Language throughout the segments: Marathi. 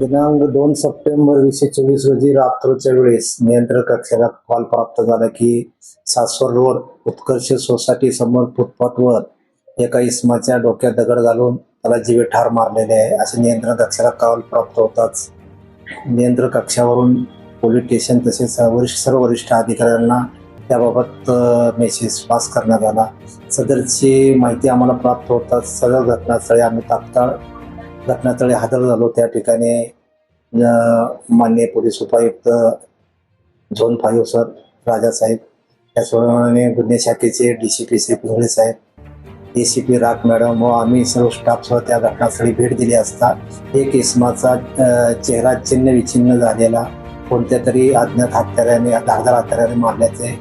दिनांक दोन सप्टेंबर वीसशे चोवीस रोजी रात्रीच्या वेळेस नियंत्रण कक्षाला कॉल प्राप्त झाला की सासवड रोड उत्कर्ष सोसायटी समोर फुटपाथवर एका इसमाच्या डोक्यात दगड घालून त्याला जीवे ठार मारलेले आहे. असे नियंत्रण कक्षाला कॉल प्राप्त होताच नियंत्रण कक्षावरून पोलीस स्टेशन तसेच वरिष्ठ सर्व वरिष्ठ अधिकाऱ्यांना त्याबाबत मेसेज पास करण्यात आला. सदरची माहिती आम्हाला प्राप्त होताच. सदर घटनास्थळी आम्ही तात्काळ घटनास्थळी हजर झालो. त्या ठिकाणी मान्य पोलीस उपायुक्त झोन फाईव्ह सर राजासाहेब त्याचप्रमाणे गुन्हे शाखेचे D C P C Pingale Saheb A C P Rakh madam व आम्ही सर्व स्टाफसह त्या घटनास्थळी भेट दिली असता. एक इसमाचा चेहरा चिन्ह विछिन्न झालेला कोणत्या तरी अज्ञात हत्याराने धारदार हत्याराने मारल्याचे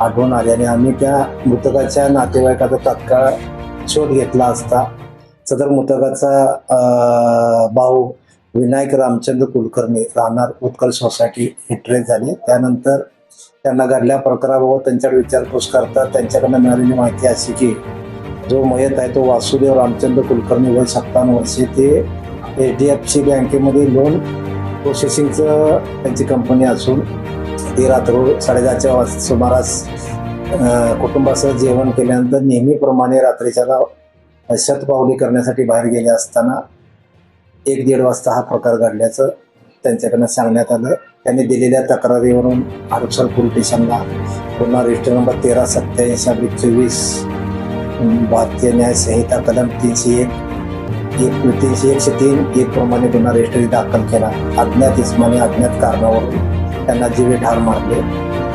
आढळून आल्याने आम्ही त्या मृतकाच्या नातेवाईकाचा तात्काळ शोध घेतला असता. सदर मुतकाचा भाऊ विनायक रामचंद्र कुलकर्णी राहणार उत्कल सोसायटी हे ट्रेस झाले. त्यानंतर त्यांना घडल्या प्रकाराबाबत त्यांच्याकडे विचारपूस करतात. त्यांच्याकडनं मिळालेली माहिती अशी की जो मयत आहे तो वासुदेव रामचंद्र कुलकर्णी वय सत्तावन्न वर्षे. ते एच डी एफ सी बँकेमध्ये लोन प्रोसेसिंगचं त्यांची कंपनी असून ती रात्र साडेदहाच्या वाज- सुमारास कुटुंबासह जेवण केल्यानंतर नेहमीप्रमाणे रात्रीच्या शतपावली करण्यासाठी बाहेर गेले असताना एक दीड वाजता हा प्रकार घडल्याचं त्यांच्याकडनं सांगण्यात आलं. त्यांनी दिलेल्या तक्रारीवरून हडपसर पोलीस स्टेशनला पुन्हा रजिस्टर नंबर तेरा सत्याऐंशी आणि चोवीस भारतीय न्याय संहिता कलम तीनशे एक एक तीनशे एकशे तीन एक प्रमाणे गुन्हा रजिस्टरी दाखल केला. अज्ञात इस्माने अज्ञात कारणावरून त्यांना जीवे ठार मारले.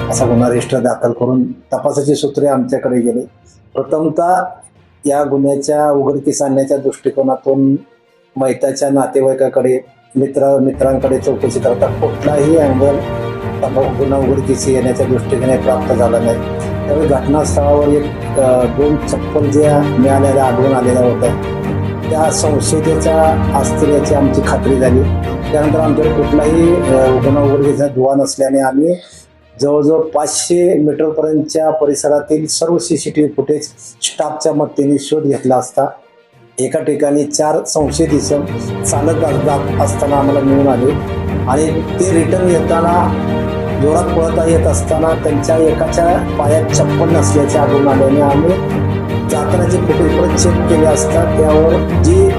असा गुन्हा रजिस्टर दाखल करून तपासाची सूत्रे आमच्याकडे गेली. प्रथमतः या गुन्ह्याच्या उघडकीस आणण्याच्या दृष्टिकोनातून मैताच्या नातेवाईकाकडे मित्र मित्रांकडे चौकशी करता कुठलाही अँगल गुन्हा उघडकीस येण्याच्या दृष्टीने प्राप्त झाला नाही. त्यावेळी घटनास्थळावर एक दोन चप्पल ज्या मिळालेल्या आढळून आलेल्या होत्या. त्या संशयतेच्या असतील याची आमची खात्री झाली. त्यानंतर आमच्याकडे कुठलाही गुन्हा उघडकीचा दुवा नसल्याने आम्ही जवळजवळ पाचशे मीटरपर्यंतच्या परिसरातील सर्व C C T V footage स्टाफच्या मदतीने शोध घेतला असता एका ठिकाणी चार संशयित इसम चालत जात असताना आम्हाला मिळून आले आणि ते रिटर्न येताना जोरात पळता येत असताना त्यांच्या एकाच्या पायात चप्पल नसल्याचे आढळून आल्याने आम्ही जातानाचे फुटेज परत चेक केले असतात त्यावर जी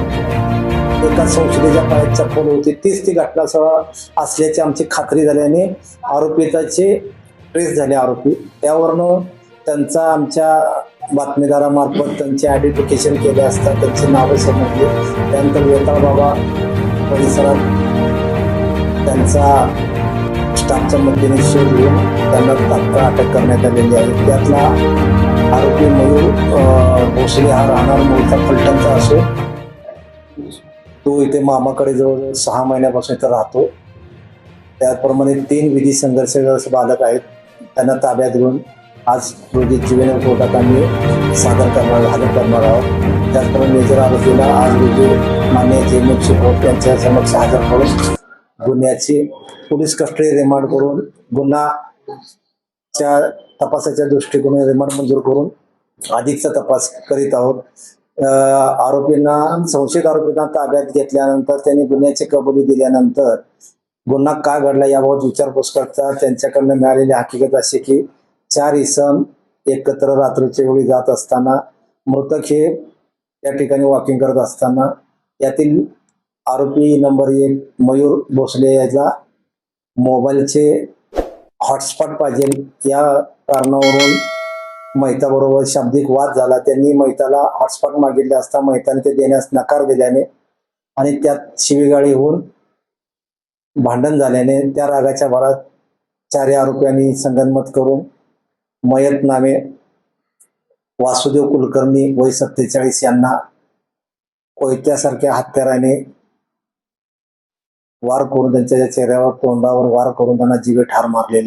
एका संशयितेच्या पायात चप्पल होती. तीच ती घटनास्थळ असल्याची आमची खात्री झाल्याने आरोपिताचे ट्रेस झाले आरोपी. त्यावरनं त्यांचा आमच्या बातमीदारामार्फत त्यांचे आयडेंटिफिकेशन केले असता त्यांची नावं समजली. त्यानंतर वेताळ बाबा परिसरात त्यांचा स्टाफच्या मदतीने शोध घेऊन त्यांना तात्काळ अटक करण्यात आलेली आहे. त्यातला आरोपी मयूर भोसले हा राहणार मूळचा फलटणचा असून तो इथे मामाकडे जवळजवळ सहा महिन्यापासून इथं राहतो. त्याचप्रमाणे तीन विधी संघर्षग्रस्त बालक आहेत. त्यांना ताब्यात घेऊन आज रोजी जीवन कोर्टात आम्ही सादर करणार हजर करणार आहोत. त्याचप्रमाणे मेजर आरोपीला आज रोजी मान्य जेएमएफसी कोर्ट यांच्या समक्ष हजर करून गुन्ह्याची पोलीस कस्टडी रिमांड करून गुन्हाच्या तपासाच्या दृष्टिकोनाने रिमांड मंजूर करून अधिकचा तपास करीत आहोत. आरोपींना संशयित आरोपींना ताब्यात घेतल्यानंतर त्यांनी गुन्ह्याची कबुली दिल्यानंतर गुन्हा का घडला याबाबत विचारपूस करता त्यांच्याकडनं मिळालेली हकीकत अशी की चार इसम एकत्र रात्रीच्या वेळी जात असताना मृतक हे त्या ठिकाणी वॉकिंग करत असताना यातील आरोपी नंबर एक मयूर भोसले याचा मोबाईलचे हॉटस्पॉट पाहिजे या कारणावरून मैताबरोबर शाब्दिक वाद झाला. त्यांनी मैताला हॉटस्पॉट मागितले असता मैताने ते देण्यास नकार दिल्याने आणि त्यात शिवीगाळी होऊन भांडण झाल्याने त्या रागाच्या भरात चारही आरोपींनी संगनमत करून मयत नामे वासुदेव कुलकर्णी वय सत्तेचाळीस यांना कोयत्यासारख्या हत्याराने वार करून त्यांच्या चेहऱ्यावर तोंडावर वार करून त्यांना जीवे ठार मारलेले आहे